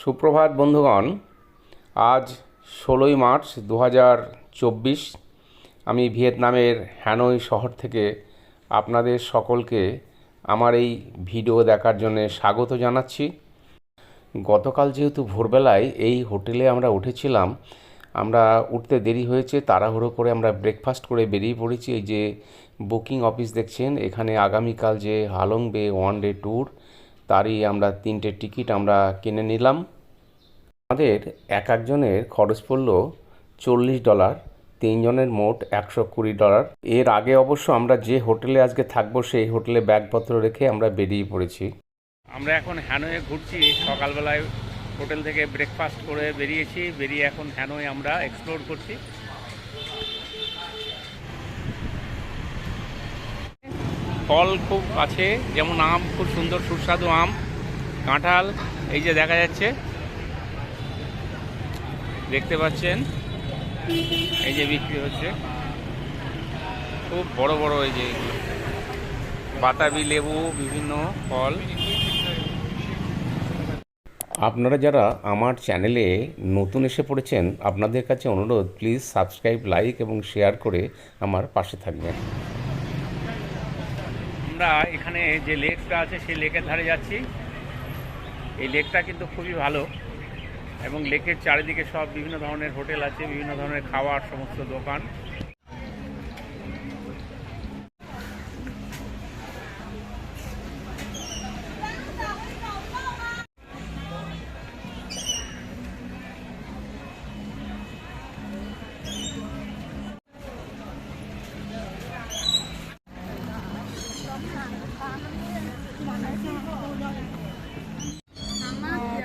সুপ্রভাত বন্ধুগণ, আজ ষোলোই মার্চ দু চব্বিশ। আমি ভিয়েতনামের হ্যানয় শহর থেকে আপনাদের সকলকে আমার এই ভিডিও দেখার জন্য স্বাগত জানাচ্ছি। গতকাল যেহেতু ভোরবেলায় এই হোটেলে আমরা উঠেছিলাম, আমরা উঠতে দেরি হয়েছে, তাড়াহুড়ো করে আমরা ব্রেকফাস্ট করে বেরিয়ে পড়েছি। এই যে বুকিং অফিস দেখছেন, এখানে আগামীকাল যে হালং বে ওয়ান ডে ট্যুর তারই আমরা তিনটে টিকিট আমরা কিনে নিলাম। আমাদের এক একজনের খরচ পড়ল চল্লিশ ডলার, তিনজনের মোট একশো কুড়ি ডলার। এর আগে অবশ্য আমরা যে হোটেলে আজকে থাকব সেই হোটেলে ব্যাগপত্র রেখে আমরা বেরিয়ে পড়েছি। আমরা এখন হ্যানয়ে ঘুরছি। সকালবেলায় হোটেল থেকে ব্রেকফাস্ট করে বেরিয়েছি। বেরিয়ে এখন হ্যানোয়ে আমরা এক্সপ্লোর করছি। ফল খুব আছে, যেমন আম, খুব সুন্দর সুস্বাদু আম, কাঁঠাল, এই যে দেখা যাচ্ছে। দেখতে পাচ্ছেন, এই যে বিক্রি হচ্ছে। খুব বড় বড় এই যে বাতাবি, লেবু, বিভিন্ন ফল। আপনারা যারা আমার চ্যানেলে নতুন এসে পড়েছেন, আপনাদের কাছে অনুরোধ, প্লিজ সাবস্ক্রাইব, লাইক এবং শেয়ার করে আমার পাশে থাকবেন। আমরা এখানে যে লেকটা আছে, সেই লেকের ধারে যাচ্ছি। এই লেকটা কিন্তু খুবই ভালো এবং লেকের চারিদিকে সব বিভিন্ন ধরনের হোটেল আছে, বিভিন্ন ধরনের খাওয়ার সমস্ত দোকান।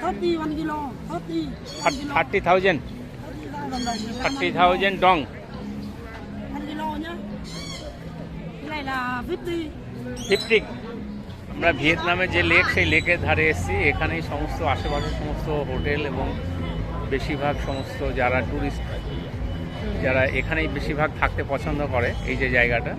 Thớt đi 1 kilo thớt đi thirty thousand thirty thousand dong 1 kilo nhá. Cái này là vip đi fifty আমরা ভিয়েতনামে যে লেক সেই লেকের ধারে এসেছি। এখানেই সমস্ত আশেপাশের সমস্ত হোটেল এবং বেশিরভাগ সমস্ত যারা ট্যুরিস্ট যারা এখানেই বেশিরভাগ থাকতে পছন্দ করে এই যে জায়গাটা।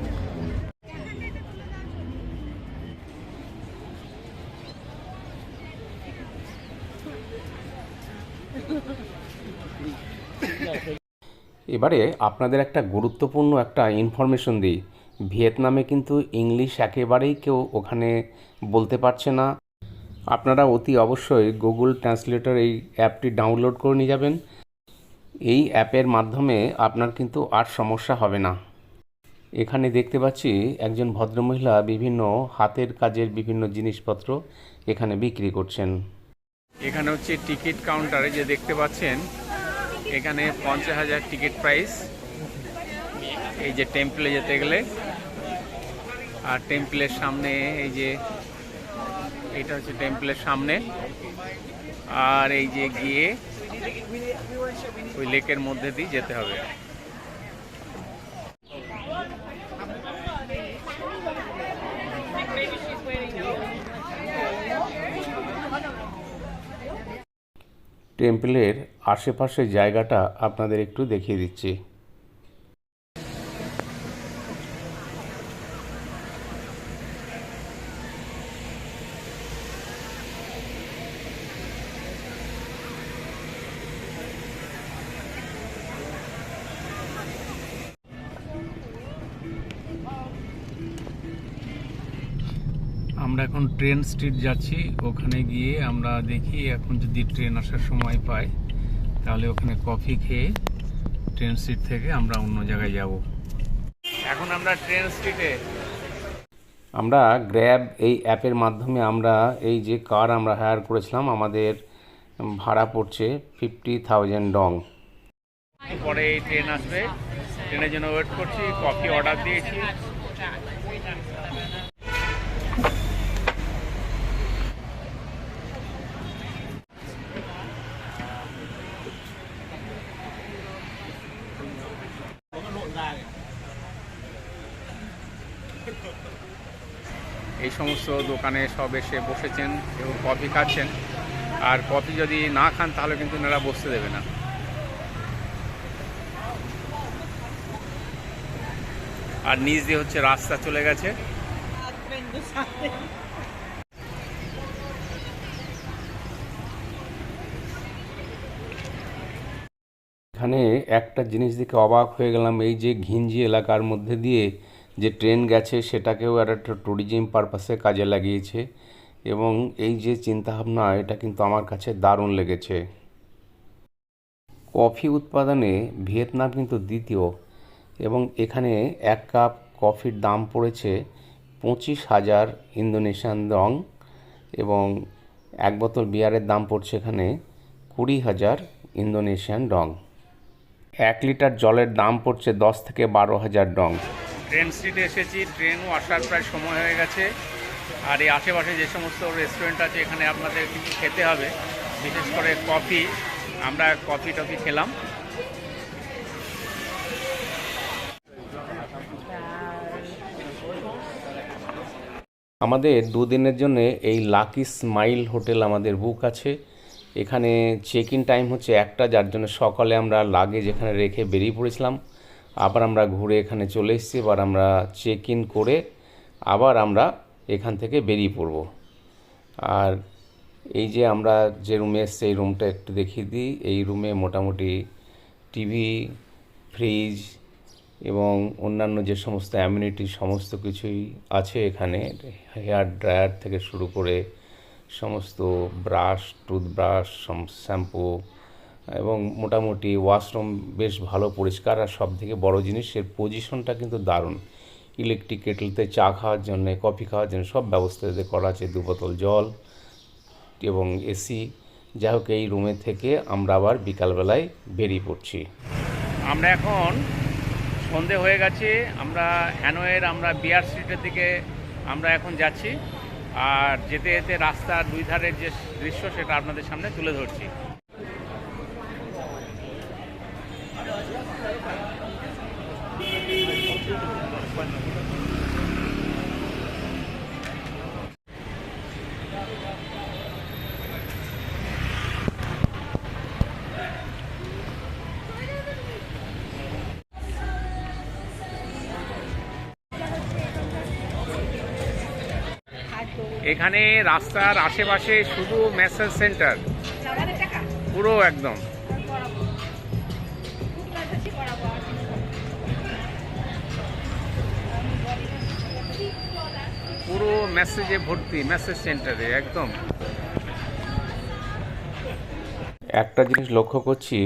এবারে আপনাদের একটা গুরুত্বপূর্ণ একটা ইনফরমেশন দিই। ভিয়েতনামে কিন্তু ইংলিশ একেবারেই কেউ ওখানে বলতে পারছে না। আপনারা অতি অবশ্যই গুগল ট্রান্সলেটর এই অ্যাপটি ডাউনলোড করে নিয়ে যাবেন। এই অ্যাপের মাধ্যমে আপনার কিন্তু আর সমস্যা হবে না। এখানে দেখতে পাচ্ছি একজন ভদ্রমহিলা বিভিন্ন হাতের কাজের বিভিন্ন জিনিসপত্র এখানে বিক্রি করছেন। এখানে হচ্ছে টিকিট কাউন্টারে যে দেখতে পাচ্ছেন, এখানে পঞ্চাশ হাজার টিকিট প্রাইস। এই যে টেম্পলে যেতে গেলে। আর টেম্পলের সামনে, এই যে, এটা হচ্ছে টেম্পলের সামনে। আর এই যে গিয়ে ওই লেকের মধ্যে দিয়ে যেতে হবে। টেম্পলের আশেপাশের জায়গাটা আপনাদের একটু দেখিয়ে দিচ্ছি। আমরা এখন ট্রেন স্ট্রিট যাচ্ছি। ওখানে গিয়ে আমরা দেখি এখন যদি ট্রেন আসার সময় পাই তাহলে ওখানে কফি খেয়ে ট্রেন স্ট্রিট থেকে আমরা অন্য জায়গায় যাব। এখন আমরা ট্রেন স্ট্রিটে আমরা গ্র্যাব এই অ্যাপের মাধ্যমে আমরা এই যে কার আমরা হায়ার করেছিলাম আমাদের ভাড়া পড়ছে ফিফটি থাউজেন্ড ডং পরে এই ট্রেন আসবে। ট্রেনের জন্য ওয়েট করছি কফি অর্ডার দিয়েছি। সমস্ত দোকানে সব এসে বসেছেন এবং কফি খাচ্ছেন। আর কফি যদি না খান, তাহলে কিন্তু এনারা বসতে দেবে না। আর নিচ দিয়ে হচ্ছে রাস্তা চলে গেছে। এখানে একটা জিনিস দেখে অবাক হয়ে গেলাম, এই যে ঘিঞ্জি এলাকার মধ্যে দিয়ে যে ট্রেন গেছে সেটাকেও একটা ট্যুরিজম পারপাসে কাজে লাগিয়েছে এবং এই যে চিন্তাভাবনা, এটা কিন্তু আমার কাছে দারুণ লেগেছে। কফি উৎপাদনে ভিয়েতনাম কিন্তু দ্বিতীয় এবং এখানে এক কাপ কফির দাম পড়েছে পঁচিশ হাজার ইন্দোনেশিয়ান দং এবং এক বোতল বিয়ারের দাম পড়ছে এখানে কুড়ি হাজার ইন্দোনেশিয়ান ডং এক লিটার জলের দাম পড়ছে দশ থেকে বারো হাজার ডং ট্রেন স্ট্রিটে এসেছি, ট্রেনও আসার প্রায় সময় হয়ে গেছে। আর এই আশেপাশে যে সমস্ত রেস্টুরেন্ট আছে, এখানে আপনাদের কিছু খেতে হবে, বিশেষ করে কফি। আমরা কফি টফি খেলাম। আমাদের দুদিনের জন্য এই লাকি স্মাইল হোটেল আমাদের বুক আছে। এখানে চেক ইন টাইম হচ্ছে একটা, যার জন্য সকালে আমরা লাগেজ এখানে রেখে বেরিয়ে পড়েছিলাম। আবার আমরা ঘুরে এখানে চলে এসেছি, এবার আমরা চেক ইন করে আবার আমরা এখান থেকে বেরিয়ে পড়ব। আর এই যে আমরা যে রুমে এসছি, এই রুমটা একটু দেখিয়ে দিই। এই রুমে মোটামুটি টিভি ফ্রিজ এবং অন্যান্য যে সমস্ত অ্যামিউনিটি সমস্ত কিছুই আছে এখানে। হেয়ার ড্রায়ার থেকে শুরু করে সমস্ত ব্রাশ টুথব্রাশ শ্যাম্পু এবং মোটামুটি ওয়াশরুম বেশ ভালো, পরিষ্কার আর সব থেকে বড়ো জিনিস, এর পজিশনটা কিন্তু দারুণ। ইলেকট্রিক কেটলতে চা খাওয়ার জন্যে কফি খাওয়ার জন্য সব ব্যবস্থা এদের করা আছে, দু বোতল জল এবং এসি যাই হোক, এই রুমে থেকে আমরা আবার বিকালবেলায় বেরিয়ে পড়ছি। আমরা এখন সন্ধে হয়ে গেছে, আমরা হ্যানোয়ের আমরা বিয়ার স্ট্রিটের দিকে আমরা এখন যাচ্ছি, আর যেতে যেতে রাস্তার দুই ধারের যে দৃশ্য, সেটা আপনাদের সামনে তুলে ধরছি। এখানে রাস্তার আশেপাশে শুধু ম্যাসাজ সেন্টার পুরো একদম। মেসেজে ভর্তি মেসেজ সেন্টারে একদম। একটা জিনিস লক্ষ্য করছি,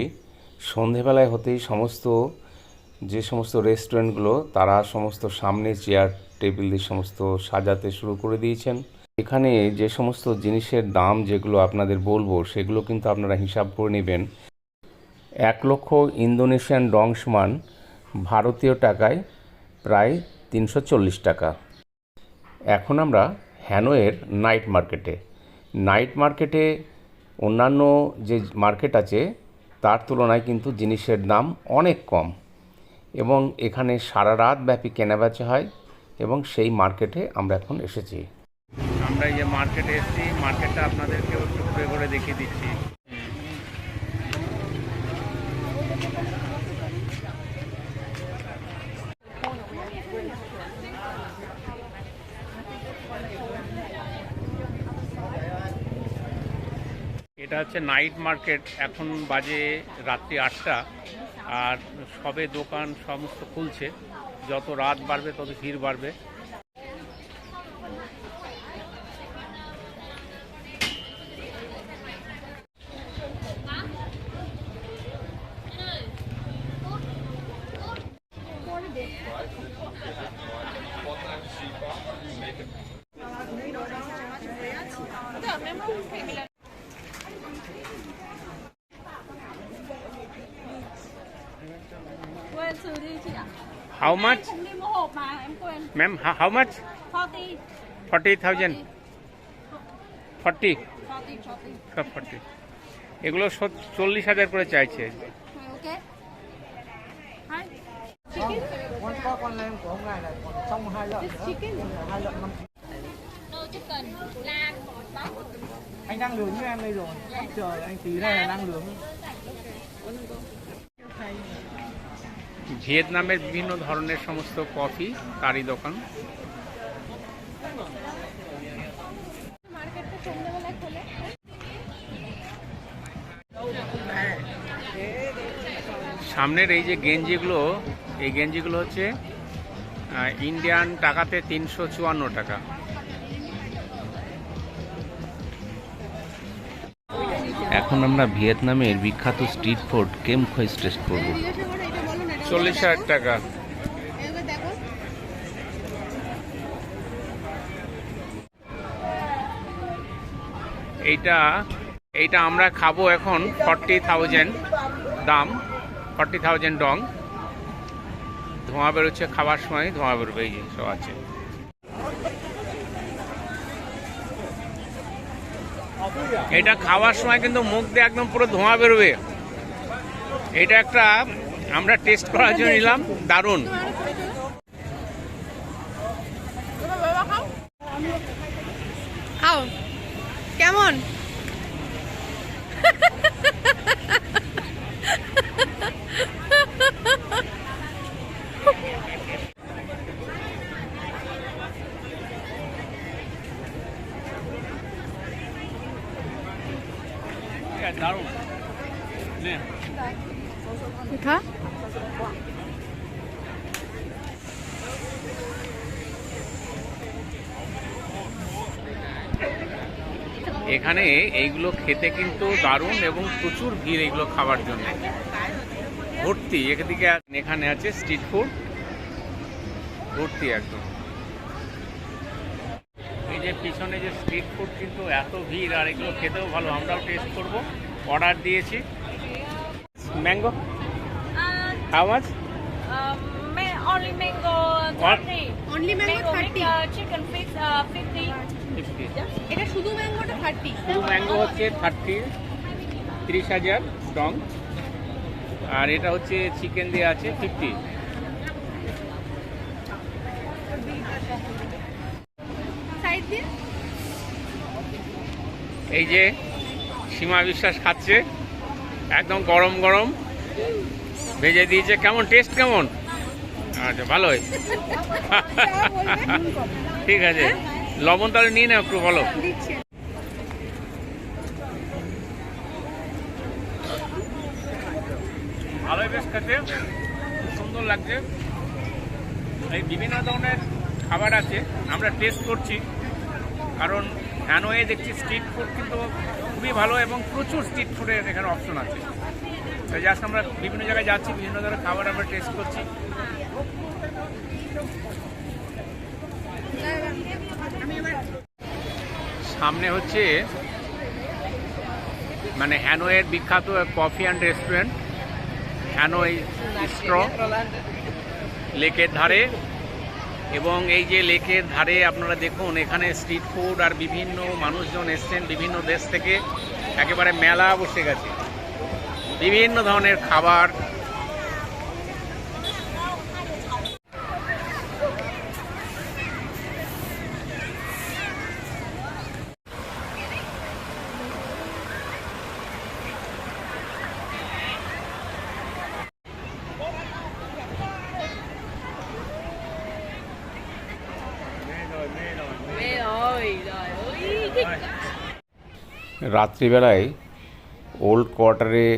সন্ধেবেলায় হতেই সমস্ত, যে সমস্ত রেস্টুরেন্টগুলো তারা সমস্ত সামনে চেয়ার টেবিল দিয়ে সমস্ত সাজাতে শুরু করে দিয়েছেন। এখানে যে সমস্ত জিনিসের দাম যেগুলো আপনাদের বলব, সেগুলো কিন্তু আপনারা হিসাব করে নেবেন। এক লক্ষ ইন্দোনেশিয়ান ডং সমান ভারতীয় টাকায় প্রায় তিনশো চল্লিশ টাকা। এখন আমরা হ্যানোয়ের নাইট মার্কেটে। নাইট মার্কেটে অন্যান্য যে মার্কেট আছে, তার তুলনায় কিন্তু জিনিসের দাম অনেক কম এবং এখানে সারা রাত ব্যাপী কেনাবেচা হয় এবং সেই মার্কেটে আমরা এখন এসেছি। আমরা এই যে মার্কেটে এসেছি, মার্কেটটা আপনাদেরকে একটু ঘুরে ঘুরে দেখিয়ে দিচ্ছি এটা হচ্ছে নাইট মার্কেট এখন বাজে রাত্রি আটটা, আর সবে দোকান সমস্ত খুলছে। যত রাত বাড়বে তত ভিড় বাড়বে। How much? 40 forty thousand forty 40 40 এগুলো চল্লিশ হাজার করে চাইছে anh đang nướng với em đây rồi chờ anh tí này là đang nướng ভিয়েতনামের বিভিন্ন ধরনের সমস্ত কফি তারই দোকান। সামনের এই যে গেঞ্জিগুলো, এই গেঞ্জিগুলো হচ্ছে ইন্ডিয়ান টাকাতে তিনশো চুয়ান্ন টাকা। এখন আমরা ভিয়েতনামের বিখ্যাত স্ট্রিট ফুড কেম খোয়েস টেস্ট করব চল্লিশ হাজার টাকা। এইটা এইটা আমরা খাব এখন ফর্টি থাউজেন্ড দাম, ফর্টি থাউজেন্ড ডং। ধোঁয়া বেরোচ্ছে খাবার সময়, ধোঁয়া বেরোবে, এই সব আছে। এটা খাওয়ার সময় কিন্তু মুখ দিয়ে একদম পুরো ধোঁয়া বেরোবে। এটা একটা আমরা টেস্ট করার জন্য নিলাম। দারুণ খাও কেমন দারুণ নে খা এখানে এইগুলো খেতে কিন্তু দারুণ এবং প্রচুর ভিড় এইগুলো খাবার জন্য। ভর্তি এদিকে এখানে আছে স্ট্রিট ফুড ভর্তি একদম। এই যে পিছনে যে স্ট্রিট ফুড কিন্তু এত ভিড় আর এগুলো খেতেও ভালো আমরাও টেস্ট করব। অর্ডার দিয়েছি। Mango Uh, how much um, only mango 30. Only mango Mango with thirty uh, chicken fish uh, 50. Fifty এটা শুধু ম্যাঙ্গোটা থার্টি শুধু ম্যাঙ্গো হচ্ছে আর এটা হচ্ছে চিকেন দিয়ে আছে ফিফটি সাইড দিয়ে? এই যে সীমা বিশ্বাস খাচ্ছে একদম গরম গরম। ভেজে দিয়েছে কেমন? টেস্ট কেমন? আচ্ছা ভালোই। ঠিক আছে। লবণ তাহলে নিয়ে নাও একটু বলো। ভালোই বেশ খেতে সুন্দর লাগছে। এই বিভিন্ন ধরনের খাবার আছে আমরা টেস্ট করছি। কারণ হ্যানোয়ে দেখছি স্ট্রিট ফুড কিন্তু খুবই ভালো এবং প্রচুর স্ট্রিট ফুডের এখানে অপশন আছে। তাই জাস্ট আমরা বিভিন্ন জায়গায় যাচ্ছি বিভিন্ন ধরনের খাবার আমরা টেস্ট করছি। এবার সামনে হচ্ছে মানে হ্যানোয়ের বিখ্যাত কফি অ্যান্ড রেস্টুরেন্ট হ্যানোই স্ট্র, লেকের ধারে। এবং এই যে লেকের ধারে আপনারা দেখুন, এখানে স্ট্রিট ফুড আর বিভিন্ন মানুষজন এসছেন বিভিন্ন দেশ থেকে। একেবারে মেলা বসে গেছে। বিভিন্ন ধরনের খাবার রাত্রিবেলায় ওল্ড কোয়ার্টারে,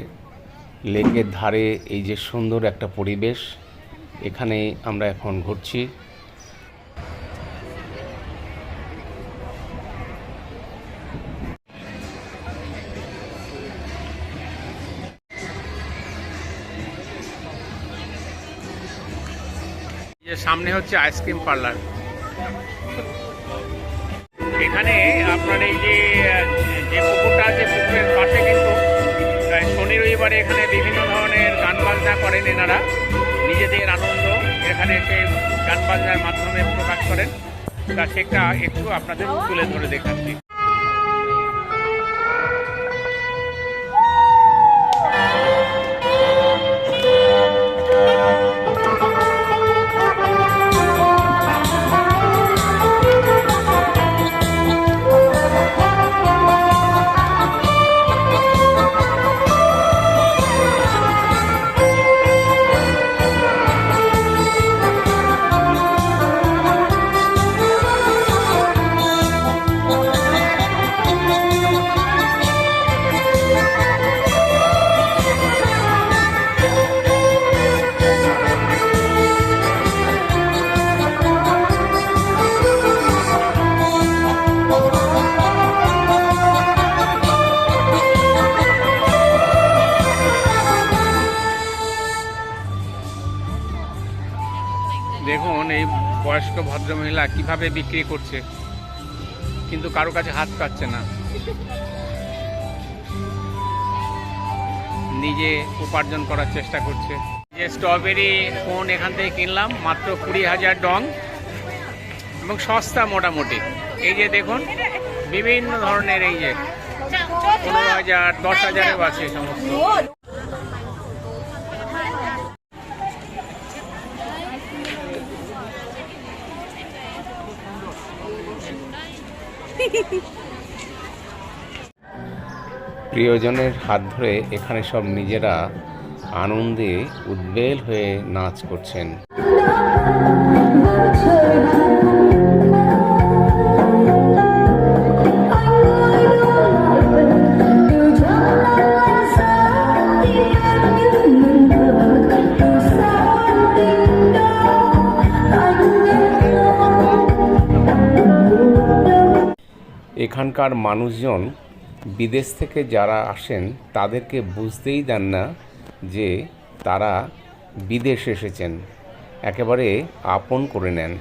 লেকের ধারে এই যে সুন্দর একটা পরিবেশ, এখানে আমরা এখন ঘুরছি। সামনে হচ্ছে আইসক্রিম পার্লার। এখানে আপনার এই যে যে পুকুরটা আছে, পুকুরের পাশে কিন্তু শনি রবিবারে এখানে বিভিন্ন ধরনের গান বাজনা করেন এনারা। নিজেদের আনন্দ এখানে এসে গান বাজনার মাধ্যমে প্রকাশ করেন। তা সেটা একটু আপনাদের তুলে ধরে দেখাচ্ছি। বয়স্ক ভদ্রমহিলা কীভাবে বিক্রি করছে? কিন্তু কারও কাছে হাত পাচ্ছে না। নিজে উপার্জন করার চেষ্টা করছে। যে স্ট্রবেরি কোন এখান থেকে কিনলাম মাত্র কুড়ি হাজার ডং এবং সস্তা মোটামুটি। এই যে দেখুন বিভিন্ন ধরনের এই যে পনেরো হাজার দশ হাজারেও আছে সমস্ত। প্রিয়জনের হাত ধরে এখানে সব নিজেরা আনন্দে উদ্বেল হয়ে নাচ করছেন। এখানকার মানুষজন বিদেশ থেকে যারা আসেন, তাদেরকে বুঝতেই দেন না যে তারা বিদেশ এসেছেন। একেবারে আপন করে নেন।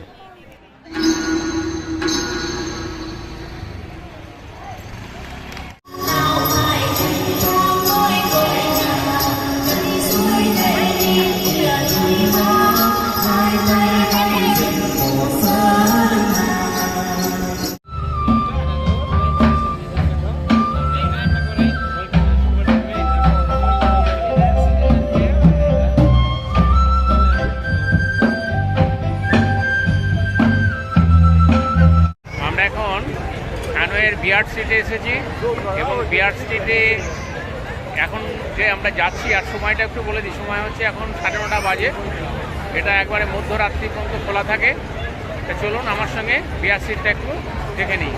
বিয়ার স্ট্রিটে এসেছি এবং বিয়ার স্ট্রিটে এখন যে আমরা যাচ্ছি, আর সময়টা একটু বলে দিই, সময় হচ্ছে এখন সাড়ে নটা বাজে। এটা একবারে মধ্যরাত্রি পর্যন্ত খোলা থাকে। চলুন আমার সঙ্গে বিয়ার স্ট্রিটটা একটু দেখে নিই।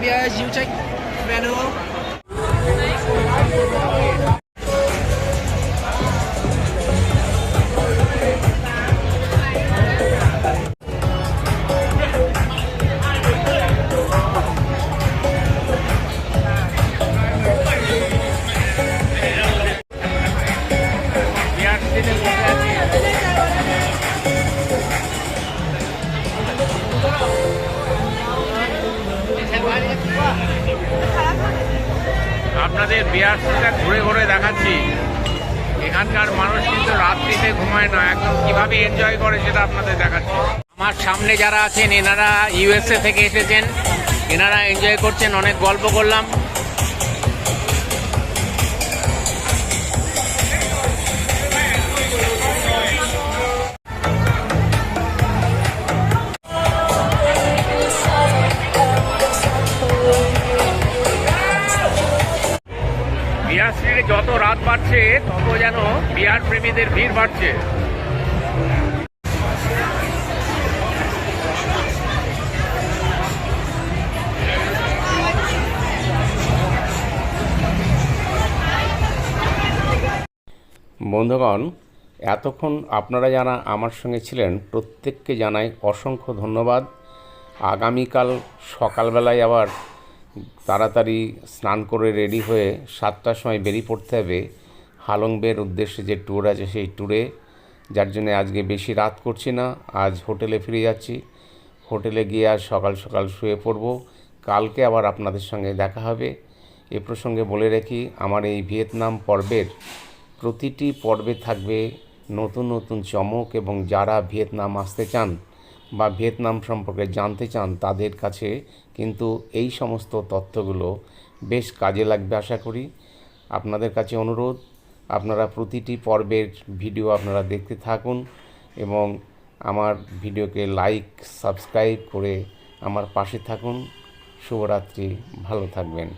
bia Gilcheck về nữa আপনাদের ঘুরে ঘুরে দেখাচ্ছি। এখানকার মানুষ কিন্তু রাত্রিতে ঘুমায় না, একদম কীভাবে এনজয় করে সেটা আপনাদের দেখাচ্ছি। আমার সামনে যারা আছেন, এনারা ইউএসএ থেকে এসেছেন, এনারা এনজয় করছেন, অনেক গল্প করলাম। স্ট্রিটে যত রাত বাড়ছে, তত যেন বিয়ার প্রেমীদের ভিড় বাড়ছে। বন্ধুগণ, এতক্ষণ আপনারা যারা আমার সঙ্গে ছিলেন, প্রত্যেককে জানাই অসংখ্য ধন্যবাদ। আগামীকাল সকালবেলায় আবার তাড়াতাড়ি স্নান করে রেডি হয়ে সাতটার সময় বেরিয়ে পড়তে হবে। হালংবের উদ্দেশ্যে যে ট্যুর আছে সেই ট্যুরে যার জন্য আজকে বেশি রাত করছি না, আজ হোটেলে ফিরে যাচ্ছি। হোটেলে গিয়ে আজ সকাল সকাল শুয়ে পড়ব। কালকে আবার আপনাদের সঙ্গে দেখা হবে। এ প্রসঙ্গে বলে রাখি, আমার এই ভিয়েতনাম পর্বের প্রতিটি পর্বে থাকবে নতুন নতুন চমক এবং যারা ভিয়েতনাম আসতে চান বা ভিয়েতনাম সম্পর্কে জানতে চান তাদের কাছে কিন্তু এই সমস্ত তথ্যগুলো বেশ কাজে লাগবে আশা করি। আপনাদের কাছে অনুরোধ, আপনারা প্রতিটি পর্বের ভিডিও আপনারা দেখতে থাকুন এবং আমার ভিডিওকে লাইক, সাবস্ক্রাইব করে আমার পাশে থাকুন। শুভরাত্রি, ভালো থাকবেন।